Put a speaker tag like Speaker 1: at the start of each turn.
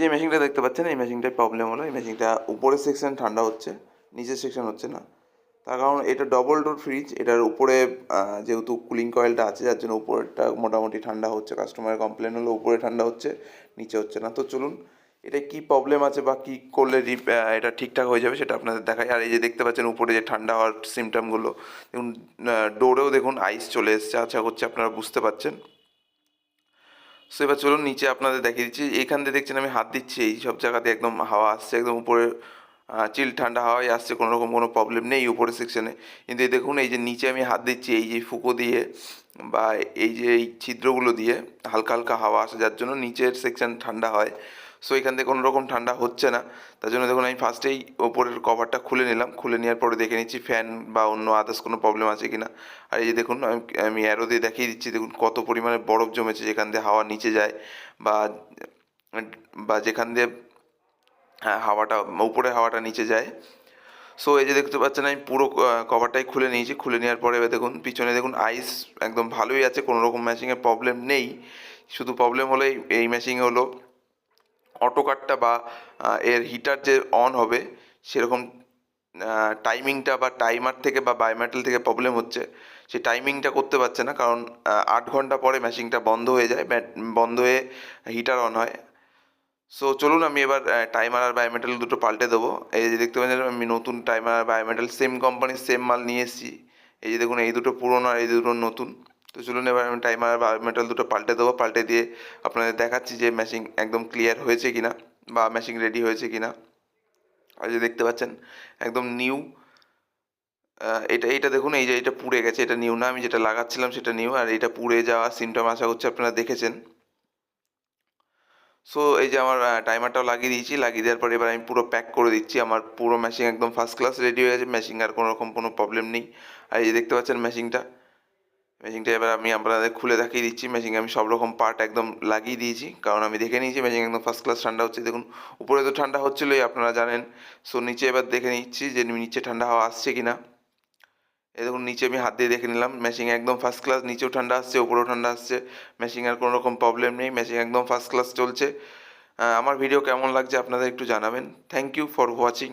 Speaker 1: যে মেশিনটা দেখতে পাচ্ছেন, এই মেশিনটার প্রবলেম হলো। এই মেশিনটা উপরের সেকশন ঠান্ডা হচ্ছে, নিচের সেকশন হচ্ছে না। তার কারণ এটা ডবল ডোর ফ্রিজ এটার উপরে যেহেতু কুলিং কয়েলটা আছে, যার জন্য উপরেরটা মোটামুটি ঠান্ডা হচ্ছে। কাস্টমারের কমপ্লেন হলো উপরে ঠান্ডা হচ্ছে, নিচে হচ্ছে না। তো চলুন, এটা কি প্রবলেম আছে বা কী করলে এটা ঠিকঠাক হয়ে যাবে সেটা আপনাদের দেখাই। আর এই যে দেখতে পাচ্ছেন উপরে যে ঠান্ডা হওয়ার সিমটমগুলো দেখুন ডোরেও দেখুন আইস চলে এসছে। আশা করছি আপনারা বুঝতে পারছেন। সো এবার চলুন নিচে আপনাদের দেখিয়ে দিচ্ছি। এইখান দিয়ে দেখছেন আমি হাত দিচ্ছি, এই সব জায়গাতে একদম হাওয়া আসছে, একদম উপরে চিল ঠান্ডা হাওয়াই আসছে, কোনো রকম কোনো প্রবলেম নেই উপরের সেকশানে কিন্তু এই দেখুন, এই যে নিচে আমি হাত দিচ্ছি, এই যে ফুকো দিয়ে বা এই যে এই ছিদ্রগুলো দিয়ে হালকা হালকা হাওয়া আসে, যার জন্য নিচের সেকশন ঠান্ডা হয়। সো এখান থেকে কোনো রকম ঠান্ডা হচ্ছে না। তার জন্য দেখুন, আমি ফার্স্টেই ওপরের কভারটা খুলে নিলাম। খুলে নেওয়ার পরে দেখে নিচ্ছি ফ্যান বা অন্য আদার্স কোনো প্রবলেম আছে কি না আর এই যে দেখুন, আমি আমি অ্যারো দিয়ে দেখিয়ে দিচ্ছি, দেখুন কত পরিমাণে বরফ জমেছে যেখান দিয়ে হাওয়া নিচে যায় বা বা যেখান দিয়ে হ্যাঁ হাওয়াটা, উপরে হাওয়াটা নিচে যায়। সো এই যে দেখতে পাচ্ছেন, আমি পুরো কভারটাই খুলে নিয়েছি। খুলে নেওয়ার পরে এবার দেখুন, পিছনে দেখুন আইস একদম ভালোই আছে, কোনো রকম ম্যাচিংয়ের প্রবলেম নেই। শুধু প্রবলেম হলো এই- ম্যাচিংয়ে হলো অটো কাটটা বা এর হিটার যে অন হবে, সেরকম টাইমিংটা বা টাইমার থেকে বা বায়োমেটাল থেকে প্রবলেম হচ্ছে, সেই টাইমিংটা করতে পারছে না, কারণ আট ঘণ্টা পরে মেশিনটা বন্ধ হয়ে যায় বন্ধ হয়ে হিটার অন হয়। সো চলুন আমি এবার টাইমার আর বায়োমেটাল দুটো পাল্টে দেবো। এই যে দেখতে পাচ্ছেন, আমি নতুন টাইমার আর বায়োমেটাল সেম কোম্পানির সেম মাল নিয়ে এসেছি। এই যে দেখুন, এই দুটো পুরনো আর এই দুটো নতুন। তো চলুন এবার আমি টাইমার আর বায়োমেটাল দুটো পাল্টে দেবো, পাল্টে দিয়ে আপনাদের দেখাচ্ছি যে মেশিন একদম ক্লিয়ার হয়েছে কিনা বা মেশিন রেডি হয়েছে কিনা। আর যে দেখতে পাচ্ছেন, একদম নিউ এটা এটা দেখুন, এই যে এটা পুড়ে গেছে, এটা নিউ না, আমি যেটা লাগাচ্ছিলাম সেটা নিউ আর এটা পুড়ে যাওয়া সিমটম আশা করছি আপনারা দেখেছেন। সো এই যে আমার টাইমারটাও লাগিয়ে দিয়েছি, লাগিয়ে দেওয়ার পরে এবার আমি পুরো প্যাক করে দিচ্ছি, আমার পুরো মেশিন একদম ফার্স্ট ক্লাস রেডি হয়ে গেছে মেশিন আর কোনো রকম কোনো প্রবলেম নেই। আর এই যে দেখতে পাচ্ছেন মেশিনটা মেশিনটা এবার আমি আপনাদের খুলে দেখিয়ে দিচ্ছি। মেশিন আমি সব রকম পার্ট একদম লাগিয়ে দিয়েছি। কারণ আমি দেখে নিয়েছি মেশিন একদম ফার্স্ট ক্লাস ঠান্ডা হচ্ছে। দেখুন, উপরে তো ঠান্ডা হচ্ছিলোই, আপনারা জানেন। সো নিচে এবার দেখে নিচ্ছি যে নিচে ঠান্ডা হাওয়া আসছে কি না এই দেখুন, নিচে আমি হাত দিয়ে দেখে নিলাম। মেশিন একদম ফার্স্ট ক্লাস নিচেও ঠান্ডা আসছে, উপরেও ঠান্ডা আসছে। মেশিন আর কোনো রকম প্রবলেম নেই। মেশিন একদম ফার্স্ট ক্লাস চলছে। আমার ভিডিও কেমন লাগছে আপনাদের একটু জানাবেন। Thank you for watching